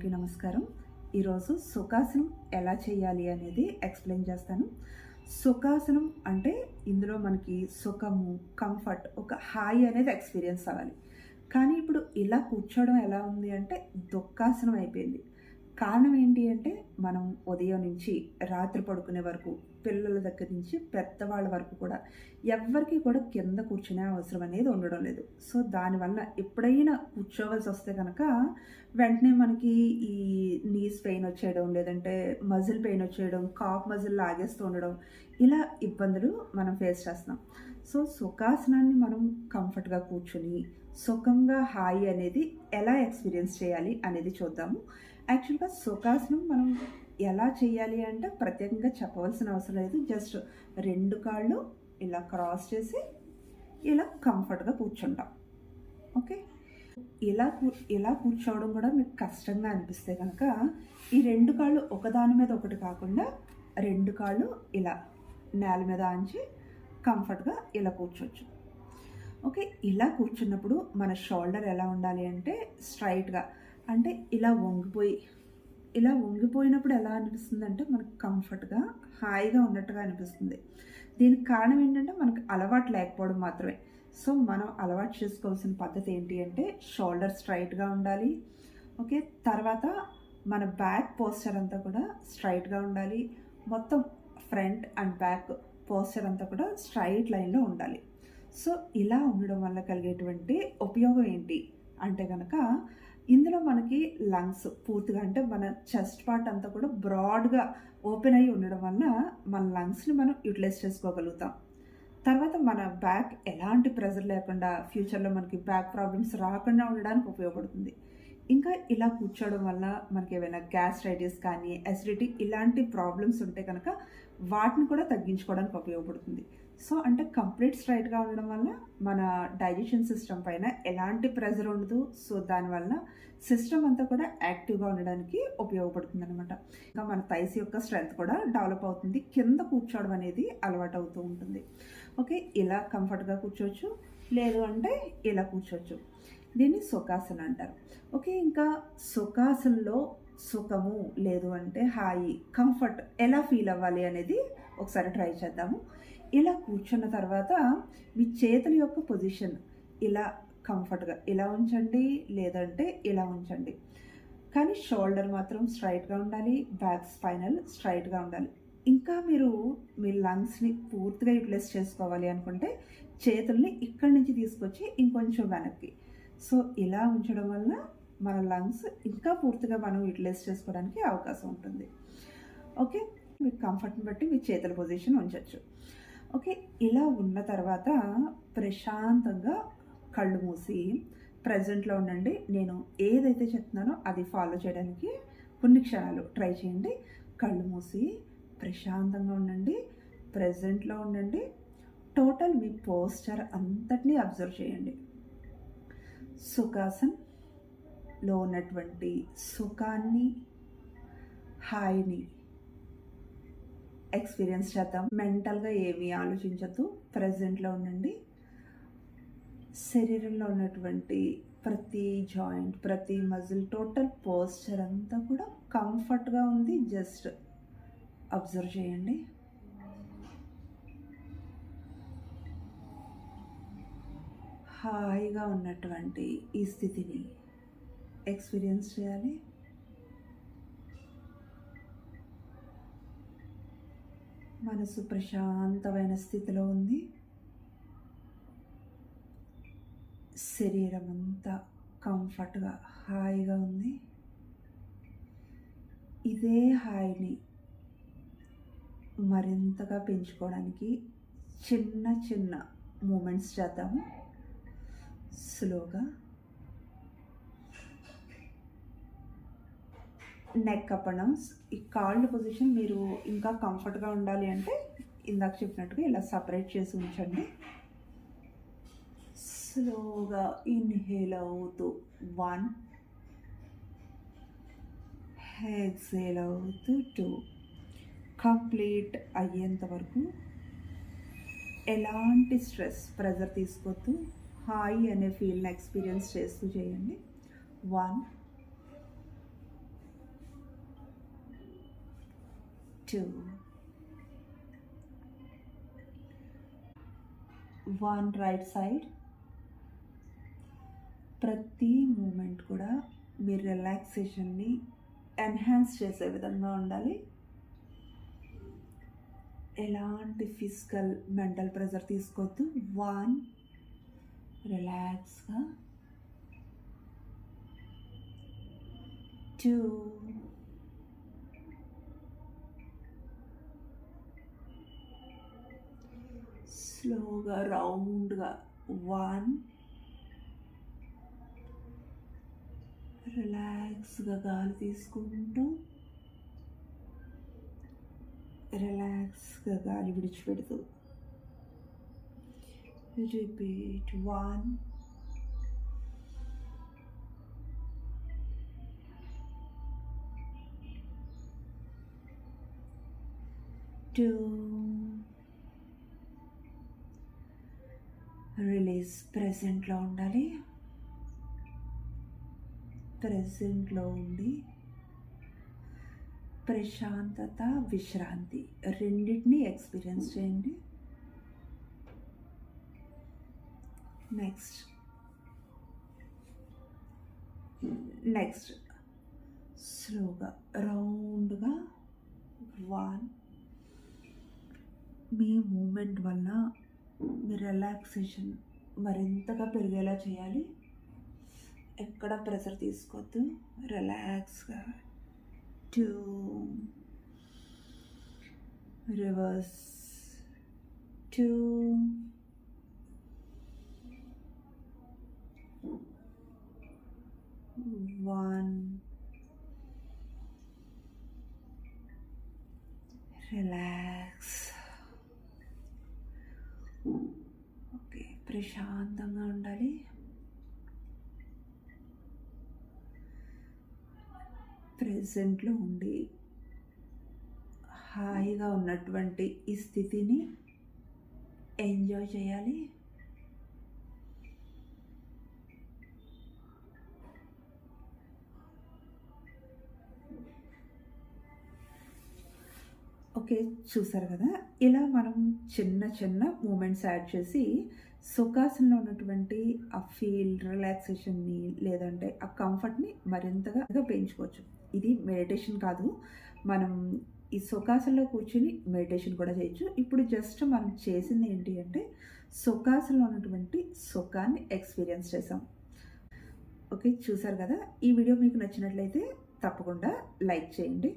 అందరికీ నమస్కారం. ఈరోజు సుఖాసనం ఎలా చేయాలి అనేది ఎక్స్ప్లెయిన్ చేస్తాను. సుఖాసనం అంటే ఇందులో మనకి సుఖము కంఫర్ట్ ఒక హాయి అనేది ఎక్స్పీరియన్స్ అవ్వాలి. కానీ ఇప్పుడు ఇలా కూర్చోవడం ఎలా ఉంది అంటే దుఃఖాసనం అయిపోయింది. కారణం ఏంటి అంటే మనం ఉదయం నుంచి రాత్రి పడుకునే వరకు పిల్లల దగ్గర నుంచి పెద్దవాళ్ళ వరకు కూడా ఎవరికి కూడా కింద కూర్చునే అవసరం అనేది ఉండడం లేదు. సో దానివల్ల ఎప్పుడైనా కూర్చోవలసి వస్తే కనుక వెంటనే మనకి ఈ నీస్ పెయిన్ వచ్చేయడం లేదంటే మజిల్ పెయిన్ వచ్చేయడం కాఫ్ మజిల్ లాగేస్తూ ఉండడం ఇలా ఇబ్బందులు మనం ఫేస్ చేస్తున్నాం. సో సుఖాసనాన్ని మనం కంఫర్ట్గా కూర్చుని సుఖంగా హాయి అనేది ఎలా ఎక్స్పీరియన్స్ చేయాలి అనేది చూద్దాము. యాక్చువల్గా సుఖాసనం మనం ఎలా చేయాలి అంటే ప్రత్యేకంగా చెప్పవలసిన అవసరం లేదు. జస్ట్ రెండు కాళ్ళు ఇలా క్రాస్ చేసి ఇలా కంఫర్ట్గా కూర్చుంటాం. ఓకే? ఇలా కూ ఇలా కూర్చోవడం కూడా మీకు కష్టంగా అనిపిస్తే కనుక ఈ రెండు కాళ్ళు ఒకదాని మీద ఒకటి కాకుండా రెండు కాళ్ళు ఇలా నేల మీద ఆంచి కంఫర్ట్గా ఇలా కూర్చోవచ్చు. ఓకే ఇలా కూర్చున్నప్పుడు మన షోల్డర్ ఎలా ఉండాలి అంటే స్ట్రైట్గా అంటే ఇలా వంగిపోయి ఇలా వంగిపోయినప్పుడు ఎలా అనిపిస్తుంది అంటే మనకు కంఫర్ట్గా హాయిగా ఉన్నట్టుగా అనిపిస్తుంది. దీనికి కారణం ఏంటంటే మనకు అలవాటు లేకపోవడం మాత్రమే. సో మనం అలవాటు చేసుకోవాల్సిన పద్ధతి ఏంటి అంటే షోల్డర్ స్ట్రైట్గా ఉండాలి. ఓకే తర్వాత మన బ్యాక్ పోస్చర్ అంతా కూడా స్ట్రైట్గా ఉండాలి. మొత్తం ఫ్రంట్ అండ్ బ్యాక్ పోస్చర్ అంతా కూడా స్ట్రైట్ లైన్లో ఉండాలి. సో ఇలా ఉండడం వల్ల కలిగేటువంటి ఉపయోగం ఏంటి? అంటే కనుక ఇందులో మనకి లంగ్స్ పూర్తిగా అంటే మన చెస్ట్ పార్ట్ అంతా కూడా బ్రాడ్గా ఓపెన్ అయ్యి ఉండడం వల్ల మన లంగ్స్ని మనం యూటిలైజ్ చేసుకోగలుగుతాం. తర్వాత మన బ్యాక్ ఎలాంటి ప్రెజర్ లేకుండా ఫ్యూచర్లో మనకి బ్యాక్ ప్రాబ్లమ్స్ రాకుండా ఉండడానికి ఉపయోగపడుతుంది. ఇంకా ఇలా కూర్చోవడం వల్ల మనకి ఏమైనా గ్యాస్ట్రైటిస్ కానీ అసిడిటీ ఇలాంటి ప్రాబ్లమ్స్ ఉంటే కనుక వాటిని కూడా తగ్గించుకోవడానికి ఉపయోగపడుతుంది. సో అంటే కంప్లీట్ స్ట్రైట్గా ఉండడం వల్ల మన డైజెషన్ సిస్టమ్ పైన ఎలాంటి ప్రెజర్ ఉండదు. సో దానివల్ల సిస్టమ్ అంతా కూడా యాక్టివ్గా ఉండడానికి ఉపయోగపడుతుంది అనమాట ఇంకా మన థైస్ యొక్క స్ట్రెంగ్త్ కూడా డెవలప్ అవుతుంది. కింద కూర్చోవడం అనేది అలవాటు అవుతూ ఉంటుంది. ఓకే ఇలా కంఫర్ట్గా కూర్చోవచ్చు. లేదు అంటే ఇలా కూర్చోవచ్చు. దీన్ని సుఖాసన అంటారు. ఓకే ఇంకా సుఖాసనలో సుఖము లేదు అంటే హాయి కంఫర్ట్ ఎలా ఫీల్ అవ్వాలి అనేది ఒకసారి ట్రై చేద్దాము. ఇలా కూర్చున్న తర్వాత మీ చేతుల యొక్క పొజిషన్ ఇలా కంఫర్ట్గా ఇలా ఉంచండి లేదంటే ఇలా ఉంచండి. కానీ షోల్డర్ మాత్రం స్ట్రైట్గా ఉండాలి బ్యాక్ స్పైనల్ స్ట్రైట్గా ఉండాలి. ఇంకా మీరు మీ లంగ్స్ని పూర్తిగా యూటిలైజ్ చేసుకోవాలి అనుకుంటే చేతుల్ని ఇక్కడి నుంచి తీసుకొచ్చి ఇంకొంచెం వెనక్కి సో ఇలా ఉంచడం వల్ల మన లంగ్స్ ఇంకా పూర్తిగా మనం యూటిలైజ్ చేసుకోవడానికి అవకాశం ఉంటుంది. ఓకే మీ కంఫర్ట్ని బట్టి మీ చేతుల పొజిషన్ ఉంచవచ్చు ఓకే ఇలా ఉన్న తర్వాత ప్రశాంతంగా కళ్ళు మూసి ప్రజెంట్లో ఉండండి. నేను ఏదైతే చెప్తున్నానో అది ఫాలో చేయడానికి కొన్ని క్షణాలు ట్రై చేయండి. కళ్ళు మూసి ప్రశాంతంగా ఉండండి. ప్రజెంట్లో ఉండండి. టోటల్ మీ పోస్చర్ అంతటినీ అబ్జర్వ్ చేయండి. సుఖాసన్లో ఉన్నటువంటి సుఖాన్ని హాయిని ఎక్స్పీరియన్స్ చేద్దాం. మెంటల్గా ఏమీ ఆలోచించద్దు. ప్రజెంట్లో ఉండండి. శరీరంలో ఉన్నటువంటి ప్రతి జాయింట్ ప్రతి మజిల్ టోటల్ పోస్చర్ అంతా కూడా కంఫర్ట్గా ఉంది. జస్ట్ అబ్జర్వ్ చేయండి. హాయిగా ఉన్నటువంటి ఈ స్థితిని ఎక్స్పీరియన్స్ చేయాలి. మనసు ప్రశాంతమైన స్థితిలో ఉంది. శరీరం అంతా కంఫర్ట్గా హాయిగా ఉంది. ఇదే హాయిని మరింతగా పెంచుకోవడానికి చిన్న చిన్న మూమెంట్స్ చేద్దాము. స్లోగా నెక్ అప్ అండ్ డౌన్స్ ఈ కాళ్ళు పొజిషన్ మీరు ఇంకా కంఫర్ట్గా ఉండాలి అంటే ఇందాక చెప్పినట్టుగా ఇలా సపరేట్ చేసి ఉంచండి. స్లోగా ఇన్హేల్ అవుతూ వన్ ఎక్సేల్ అవుతూ టూ కంప్లీట్ అయ్యేంత వరకు ఎలాంటి స్ట్రెస్ ప్రెజర్ తీసుకోవద్దు. హాయ్ అనే ఫీల్ని ఎక్స్పీరియన్స్ చేస్తూ చేయండి. One two one right side ప్రతి మూమెంట్ కూడా మీ రిలాక్సేషన్ని ఎన్హాన్స్ చేసే విధంగా ఉండాలి. ఎలాంటి ఫిజికల్ మెంటల్ ప్రెజర్ తీసుకోవద్దు. వన్ రిలాక్స్గా టూ స్లోగా రౌండ్గా వన్ రిలాక్స్గా గాలి తీసుకుంటూ రిలాక్స్గా గాలి విడిచిపెడుతూ రిపీట్ వన్ టూ రిలీజ్ ప్రెసెంట్లో ఉండాలి. ప్రెసెంట్లో ఉండి ప్రశాంతత విశ్రాంతి రెండింటినీ ఎక్స్పీరియన్స్ చేయండి. నెక్స్ట్ నెక్స్ట్ స్లోగా రౌండ్గా వన్ మీ మూమెంట్ వల్ల మీ రిలాక్సేషన్ మరింతగా పెరిగేలా చేయాలి. ఎక్కడ ప్రెషర్ తీసుకోవద్దు. రిలాక్స్గా two reverse two one relax okay ప్రశాంతంగా ఉండాలి ప్రజెంట్లో ఉండి హాయిగా ఉన్నటువంటి ఈ స్థితిని ఎంజాయ్ చేయాలి. ఓకే చూసారు కదా? ఇలా మనం చిన్న చిన్న మూమెంట్స్ యాడ్ చేసి సుఖాసనలో ఉన్నటువంటి ఆ ఫీల్ రిలాక్సేషన్ని లేదంటే ఆ కంఫర్ట్ని మరింతగా పెంచుకోవచ్చు. ఇది మెడిటేషన్ కాదు. మనం ఈ సుఖాసనలో కూర్చుని మెడిటేషన్ కూడా చేయొచ్చు. ఇప్పుడు జస్ట్ మనం చేసింది ఏంటి అంటే సుఖాసనలో ఉన్నటువంటి సుఖాన్ని ఎక్స్పీరియన్స్ చేసాం. ఓకే చూసారు కదా? ఈ వీడియో మీకు నచ్చినట్లయితే తప్పకుండా లైక్ చేయండి.